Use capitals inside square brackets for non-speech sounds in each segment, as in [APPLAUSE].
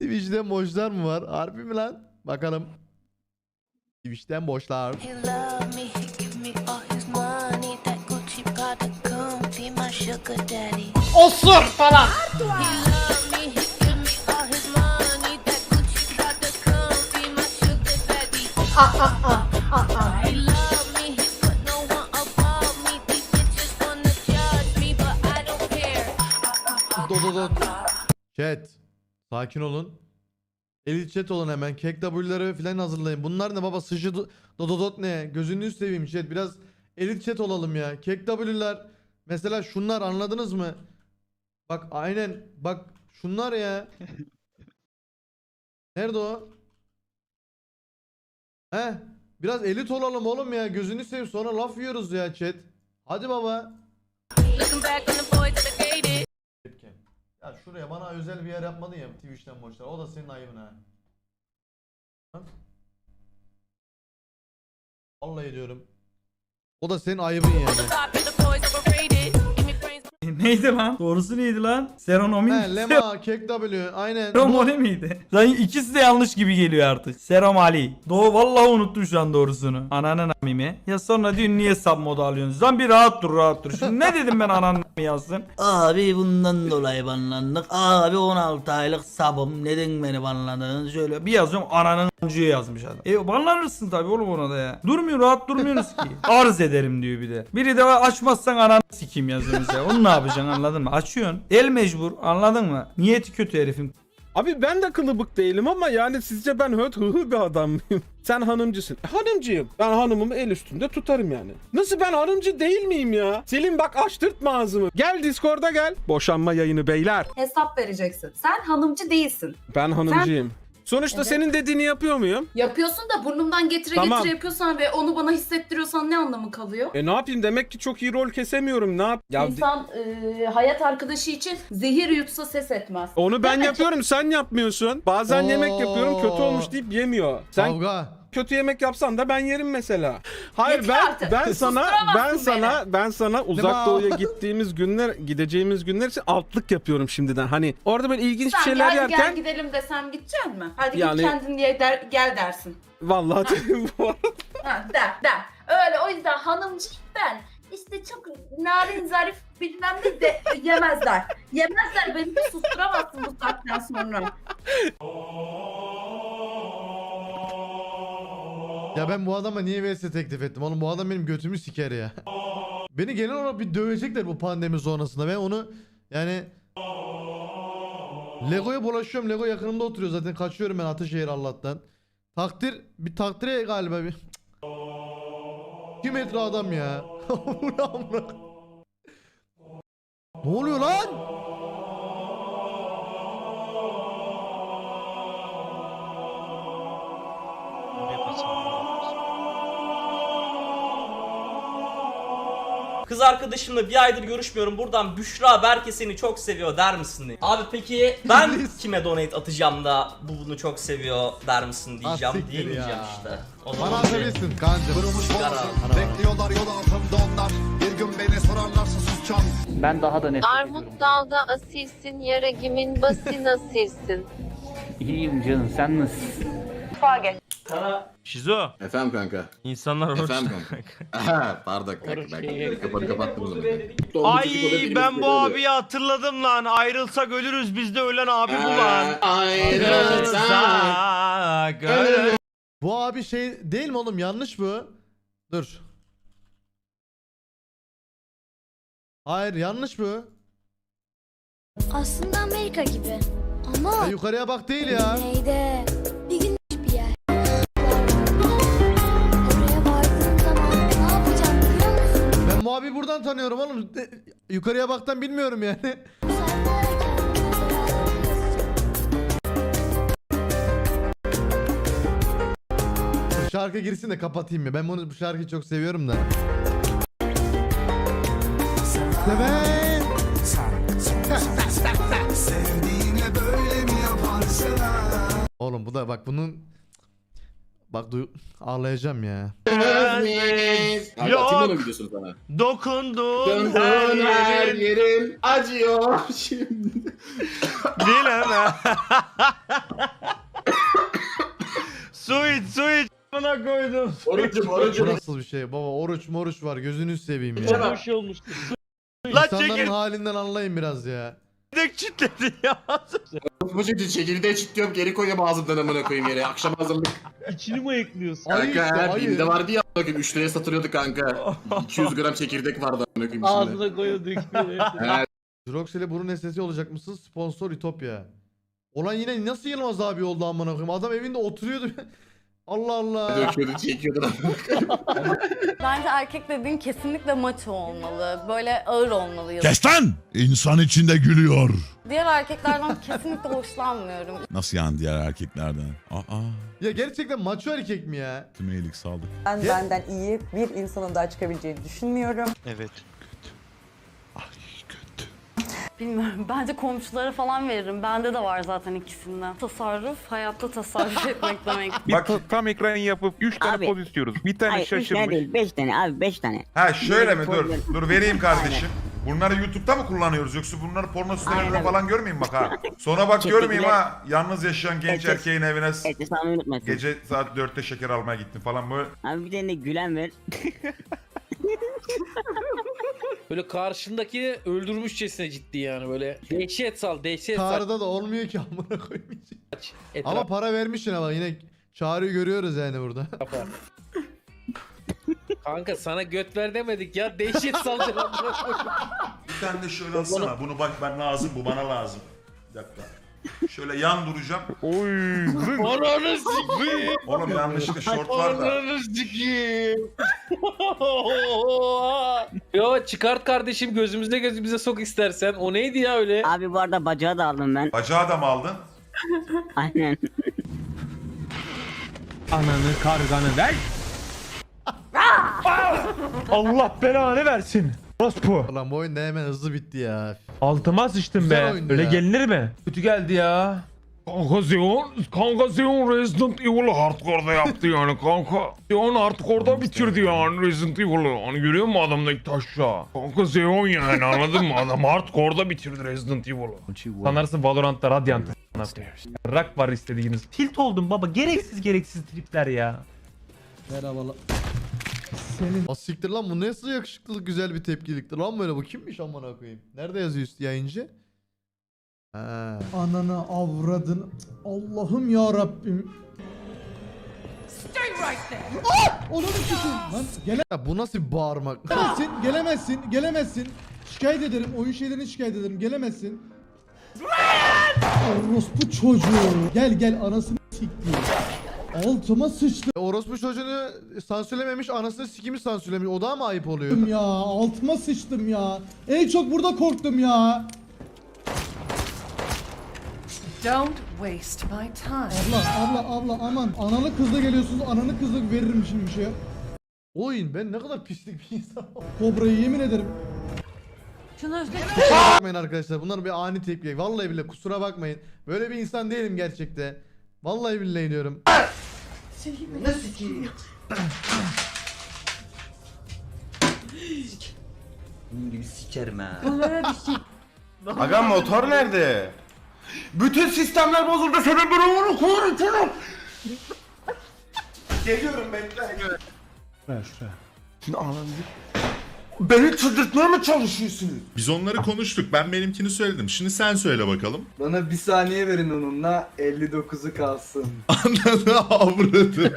Twitch'ten boşlar mı var? Harbi mi lan? Bakalım. Twitch'ten boşlar. He love me, he give me all his money. That Gucci Prada come be my sugar daddy. Osur falan. Me, but I don't care. Do do do. Chat. Sakin olun. Elit chat olun hemen. Kek W'ları falan hazırlayın. Bunlar ne baba? Sıcı do do do dot ne? Gözünü seveyim chat. Biraz elit chat olalım ya. Kek W'lar. Mesela şunlar anladınız mı? Bak aynen. Bak şunlar ya. [LAUGHS] Nerede o? He? Biraz elit olalım oğlum ya. Gözünü seveyim sonra laf yiyoruz ya chat. Hadi baba. Ya şuraya bana özel bir yer yapmadın ya Twitch'ten boşlar. O da senin ayıbın ha. Vallahi diyorum. O da senin ayıbın yani. Neydi lan? Doğrusu neydi lan? Seronomi He, [LAUGHS] Lema, Kek W, aynen. Seromali miydi? Lan ikisi de yanlış gibi geliyor artık. Seromali. Doğu vallahi unuttum şu an doğrusunu. Ananın amimi. Ya sonra diyor niye sub modu alıyorsunuz? Lan bir rahat dur rahat dur. Şimdi ne dedim ben ananın yazsın? [LAUGHS] Abi bundan dolayı banlandık. Abi 16 aylık sabım. Neden beni banladın? Şöyle Bir yazıyorum ananın amcıya yazmış adam. E banlanırsın tabii oğlum ona da ya. Durmuyor rahat durmuyorsunuz ki. [LAUGHS] Arz ederim diyor bir de. Biri de açmazsan ananı sikeyim yazıyor mesela. Onu ne yapacaksın anladın mı? Açıyorsun. El mecbur anladın mı? Niyeti kötü herifin. Abi ben de kılıbık değilim ama yani sizce ben höt hıhı bir adam mıyım? [LAUGHS] Sen hanımcısın. E, hanımcıyım. Ben hanımımı el üstünde tutarım yani. Nasıl ben hanımcı değil miyim ya? Selim bak açtırtma ağzımı. Gel Discord'a gel. Boşanma yayını beyler. hesap vereceksin. Sen hanımcı değilsin. Ben hanımcıyım. Sonuçta Evet. senin dediğini yapıyor muyum? Yapıyorsun da burnumdan getire Tamam. getire yapıyorsan ve onu bana hissettiriyorsan ne anlamı kalıyor? E ne yapayım demek ki çok iyi rol kesemiyorum. Ne yap? Ya di- İnsan e, hayat arkadaşı için zehir yutsa ses etmez. onu ben Değil mi? yapıyorum sen yapmıyorsun. Bazen yemek yapıyorum kötü Oo. olmuş deyip yemiyor. Sen Kavga. Kötü yemek yapsan da ben yerim mesela. Hayır Yeter ben artık. ben sana ben Susturamazsın sana ben sana uzak doğuya gittiğimiz günler gideceğimiz günler için altlık yapıyorum şimdiden. Hani orada böyle ilginç bir Sen şeyler gel, yerken gel gidelim desem gidecek mi? Hadi Yani- git kendin diye der, gel dersin. vallahi [LAUGHS] bu arada. Ha, der der. Öyle o yüzden hanımcı ben. İşte çok narin zarif bilmem ne de yemezler. Yemezler beni susturamazsın bu saatten sonra. [LAUGHS] Ya ben bu adama niye vs teklif ettim? Oğlum bu adam benim götümü siker ya. [LAUGHS] Beni genel olarak bir dövecekler bu pandemi sonrasında. Ben onu yani Lego'ya bulaşıyorum. Lego yakınımda oturuyor zaten. Kaçıyorum ben Ataşehir Allah'tan. Takdir bir takdire galiba bir. 2 metre adam ya. [LAUGHS] Ne amına? Kız arkadaşımla bir aydır görüşmüyorum. Buradan Büşra Berke seni çok seviyor der misin? diye. Abi peki ben [LAUGHS] kime donate atacağım da bu bunu çok seviyor der misin diyeceğim. Ah, siktir Diyemeyeceğim ya. işte. O Bana zaman atabilirsin kancım. Sigara. Bekliyorlar yol altında onlar Bir gün beni sorarlarsa susacağım Ben daha da nefret ediyorum. Armut dalda asilsin, yaragimin basi nasilsin. İyiyim canım sen nasılsın? Şizo. Efendim kanka İnsanlar oruç. Efendim kanka Aha, Pardon kanka ben kafanı kapattım o zaman Ay ben bu abiyi hatırladım lan. Ayrılsak ölürüz biz de ölen abi bu lan. Ayrılsak ölürüz. Bu abi şey değil mi oğlum? Yanlış bu. Dur. Hayır yanlış bu. Aslında Amerika gibi. Ya Ama yukarıya bak değil ya. neyde? Abi buradan tanıyorum oğlum. De- yukarıya baktan bilmiyorum yani. Bu şarkı girsin de kapatayım mı? Ben bunu bu şarkıyı çok seviyorum da. Seven. Sevdiğine böyle mi yaparsın Oğlum bu da bak bunun Bak du ağlayacağım ya. Kanka Yok. Timber'la? Dokundun her her yerim acıyor [LAUGHS] şimdi. dileme. [LAUGHS] su iç su iç. Bana koydum. Orucum Bu nasıl bir şey baba oruç moruç var gözünü seveyim ya. Çok olmuştu. İnsanların halinden anlayın biraz ya. Çekirdek çitledi ya. Bu çekirdeği çekirdeği çitliyorum geri koyuyorum ağzımdan amına koyayım yere. Akşam hazırlık. İçini mi ekliyorsun? Ayı Kanka işte her filmde vardı ya amına koyayım 3 liraya satılıyordu kanka. 200 gram çekirdek vardı amına koyayım içinde. Ağzına koyuyorduk. He, Jirox burun esnesi olacak mısın? Sponsor Ütopya. Olan yine nasıl Yılmaz abi oldu amına koyayım? Adam evinde oturuyordu. Allah Allah. döküyordu çekiyordu. [LAUGHS] Bence erkek dediğin kesinlikle maço olmalı. Böyle ağır olmalı. Kes lan! İnsan içinde gülüyor. Diğer erkeklerden kesinlikle hoşlanmıyorum. Nasıl yani diğer erkeklerden? Aa, Ya gerçekten maço erkek mi ya? tüm iyilik sağlık. Ben Ya- benden iyi bir insanın daha çıkabileceğini düşünmüyorum. Evet. Bilmiyorum. [LAUGHS] Bence komşulara falan veririm. Bende de var zaten ikisinden. Tasarruf, hayatta tasarruf [LAUGHS] etmek demek. Bak tam ekran yapıp 3 tane Abi. poz istiyoruz. Bir tane şaşırmış. 5 tane abi 5 tane. Ha şöyle mi? Dur. Problem. Dur vereyim kardeşim. Bunları YouTube'da mı kullanıyoruz yoksa bunları porno sitelerinde Aynen. falan görmeyeyim bak ha. [LAUGHS] Sonra bak Çektikler- görmeyeyim ha. Yalnız yaşayan genç Evet. erkeğin evine s- unutmasın. gece saat 4'te şeker almaya gittin falan böyle. Abi bir tane de gülen ver. Böyle karşındaki öldürmüşçesine ciddi yani böyle. Dehşet sal, dehşet sal. Çağrıda da olmuyor ki amına koyayım. Etraf Ama para vermiş yine bak yine çağrıyı görüyoruz yani burada. [LAUGHS] Kanka sana göt ver demedik ya. Dehşet salacaksın. [LAUGHS] Bir tane de şöyle alsana. Bunu bak ben lazım bu bana lazım. Bir dakika. Şöyle yan duracağım. Oy. Ananı sikeyim. Oğlum yanlışlıkla şort var da. Ananı sikeyim. [LAUGHS] Yo çıkart kardeşim gözümüze gözümüze sok istersen. O neydi ya öyle? Abi bu arada bacağı da aldım ben. Bacağı da mı aldın? [LAUGHS] Aynen. Ananı karganı ver. [LAUGHS] Allah belanı versin. Orospu. Ulan bu oyun da hemen hızlı bitti ya. Altıma sıçtım Güzel be. oyundu Öyle ya. gelinir mi? Kötü geldi ya. Kanka Zeon, kanka Zeon Resident Evil'ı hardcore'da yaptı yani kanka. Zeon hardcore'da bitirdi yani Resident Evil'ı. Hani görüyor musun adamdaki taşla? Kanka Zeon yani anladın mı? Adam hardcore'da bitirdi Resident Evil'ı. Sanarsın Valorant'ta Radiant. Rak var istediğiniz. Tilt oldum baba. Gereksiz gereksiz tripler ya. Asiktir lan bu nasıl yakışıklılık güzel bir tepkiliktir lan böyle bu kimmiş amına koyayım. Nerede yazıyor üstü yayıncı? Ha. Ananı avradın. Allah'ım ya Rabbim. Ah! Onu. Lan gele- Ya bu nasıl bir bağırmak? gelemezsin, gelemezsin, gelemezsin. Şikayet ederim, oyun şeylerini şikayet ederim. Gelemezsin. Orospu çocuğu. Gel gel anasını sikti. Altıma sıçtım E, Orospu çocuğunu sansürlememiş anasını sikimi sansürlemiş. O daha mı ayıp oluyor? ya. Altıma sıçtım ya. En çok burada korktum ya. Don't waste my time. Abla, abla, abla aman. Analı kızla geliyorsunuz. Ananı kızla veririm şimdi bir şey. Oyun ben ne kadar pislik bir insanım. Kobra'yı yemin ederim. Kusura bakmayın arkadaşlar. Bunlar bir ani tepki. Vallahi bile kusura bakmayın. Böyle bir insan değilim gerçekte. Vallahi billahi diyorum. Aga motor nerede? Bütün sistemler bozuldu. Senin koyun canım. Geliyorum bekle. Beni çıldırtmaya mı çalışıyorsunuz? Biz onları konuştuk. Ben benimkini söyledim. Şimdi sen söyle bakalım. Bana bir saniye verin onunla 59'u kalsın. [LAUGHS] Ananı avradını.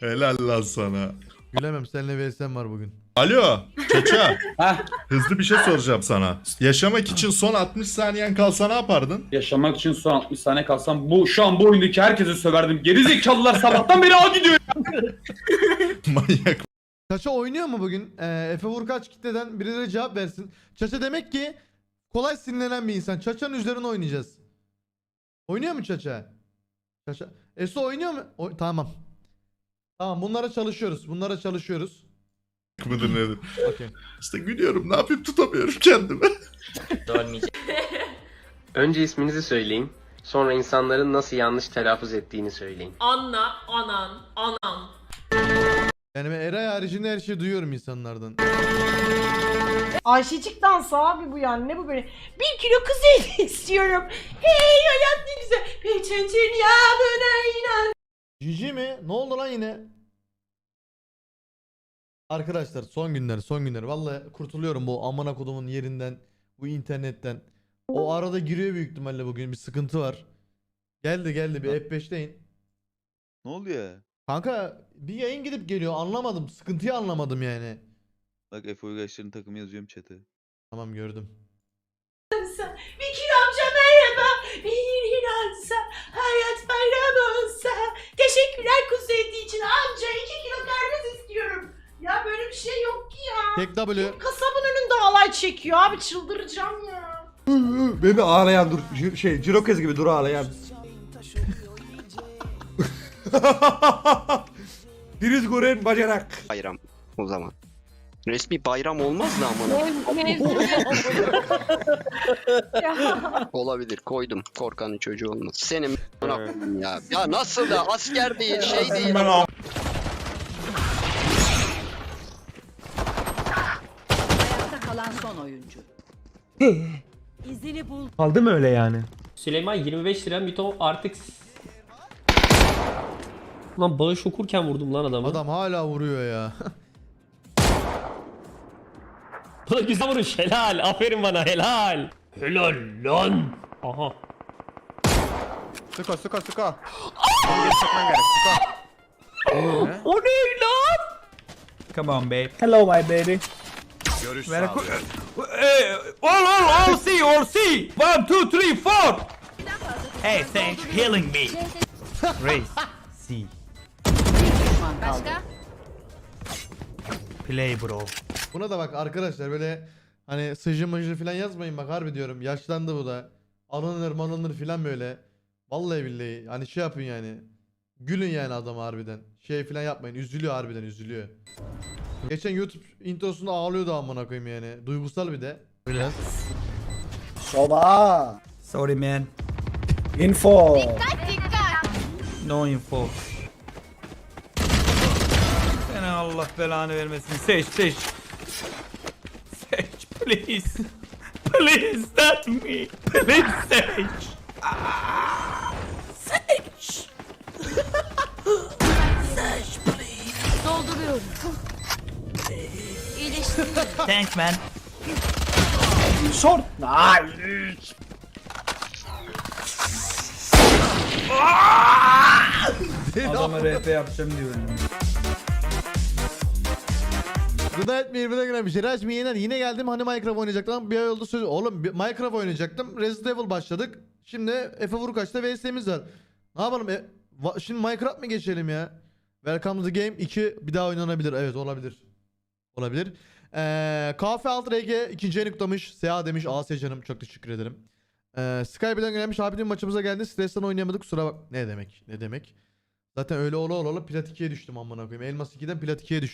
Helal lan sana. Gülemem seninle VS'm var bugün. Alo Çaça. [LAUGHS] Hızlı bir şey soracağım sana. Yaşamak için son 60 saniyen kalsa ne yapardın? Yaşamak için son 60 saniye kalsam bu şu an bu oyundaki herkese söverdim. Gerizekalılar sabahtan beri A gidiyor. [LAUGHS] Manyak. Çaça oynuyor mu bugün? Ee, Efe Vurkaç kitleden birileri cevap versin. Çaça demek ki kolay sinirlenen bir insan. Çaça'nın üzerine oynayacağız. Oynuyor mu Çaça? Çaça. Eso oynuyor mu? Oy- tamam. Tamam bunlara çalışıyoruz. Bunlara çalışıyoruz. Mıdır nedir? Okey. İşte gülüyorum. Ne yapayım tutamıyorum kendimi. [LAUGHS] Önce isminizi söyleyin. Sonra insanların nasıl yanlış telaffuz ettiğini söyleyin. Anna, anan, anan. Yani ben Eray haricinde her şeyi duyuyorum insanlardan. Ayşecik dansı abi bu yani ne bu böyle? Bir kilo kız eti [LAUGHS] istiyorum. Hey hayat ne güzel. Peçetin yağına inan. Cici mi? Ne oldu lan yine? Arkadaşlar son günler son günler. Vallahi kurtuluyorum bu amına kodumun yerinden. Bu internetten. O arada giriyor büyük ihtimalle bugün bir sıkıntı var. Geldi geldi bir F5'teyin. Ne oluyor? Kanka bir yayın gidip geliyor anlamadım. Sıkıntıyı anlamadım yani. Bak Efe Uygaçlar'ın takımı yazıyorum chat'e. Tamam gördüm. Bekir amca merhaba. Bir inansa hayat bayram olsa. Teşekkürler kuzu için amca. 2 kilo karpuz istiyorum. Ya böyle bir şey yok ki ya. Tek W. Kasabın önünde alay çekiyor abi çıldıracağım ya. Beni ağlayan dur şey Cirokez gibi dur ağlayan. [LAUGHS] Diriz Guren bacanak. Bayram o zaman. Resmi bayram olmaz da ama. [LAUGHS] Olabilir koydum. Korkanın çocuğu olmaz. Senin ya. Ya nasıl da asker değil şey değil kalan son oyuncu. [LAUGHS] İzini bul. Kaldı mı öyle yani? Süleyman 25 lira mito artık Lan bağış okurken vurdum lan adamı. Adam hala vuruyor ya. [LAUGHS] Bu da güzel vuruş helal. Aferin bana helal. Helal lan. Aha. Sıka sıka sıka. O ne lan? Come on babe. Hello my baby. Görüş Very cool. All, all, all C, all C. One, two, three, four. Hey, thanks healing me. Race. C. Başka? Play bro. Buna da bak arkadaşlar böyle hani sıcı mıcı falan yazmayın bak harbi diyorum. Yaşlandı bu da. Alınır malınır falan böyle. Vallahi billahi hani şey yapın yani. Gülün yani adam harbiden. Şey falan yapmayın. Üzülüyor harbiden üzülüyor. Geçen YouTube introsunda ağlıyordu amına koyayım yani. Duygusal bir de. Biraz. Soba. Sorry man. Info. No info. Seni Allah belanı vermesin. Seç seç. Seç please. Please that me. Please seç. Seç. Thanks man. Short. Nice. Adama RP yapacağım diyorum. Gıda etmeyi birbirine giren bir şey. Yener yine geldim hani Minecraft oynayacaktım. Bir ay oldu söz. Oğlum bir- Minecraft oynayacaktım. Resident Evil başladık. Şimdi Efe Vurkaç'ta VS'miz var. Ne yapalım? E, va- şimdi Minecraft mı geçelim ya? Welcome to the game 2 bir daha oynanabilir. Evet olabilir. Olabilir. Ee, Kafe Alt RG ikinci yeni kutlamış. Seha demiş. Asya canım çok teşekkür ederim. Ee, Skype'den gelmiş. Abi dün maçımıza geldi. Stresten oynayamadık. Kusura bak. Ne demek? Ne demek? Zaten öyle ola ola ola Plat 2'ye düştüm amına koyayım. Elmas 2'den Plat 2'ye düştüm.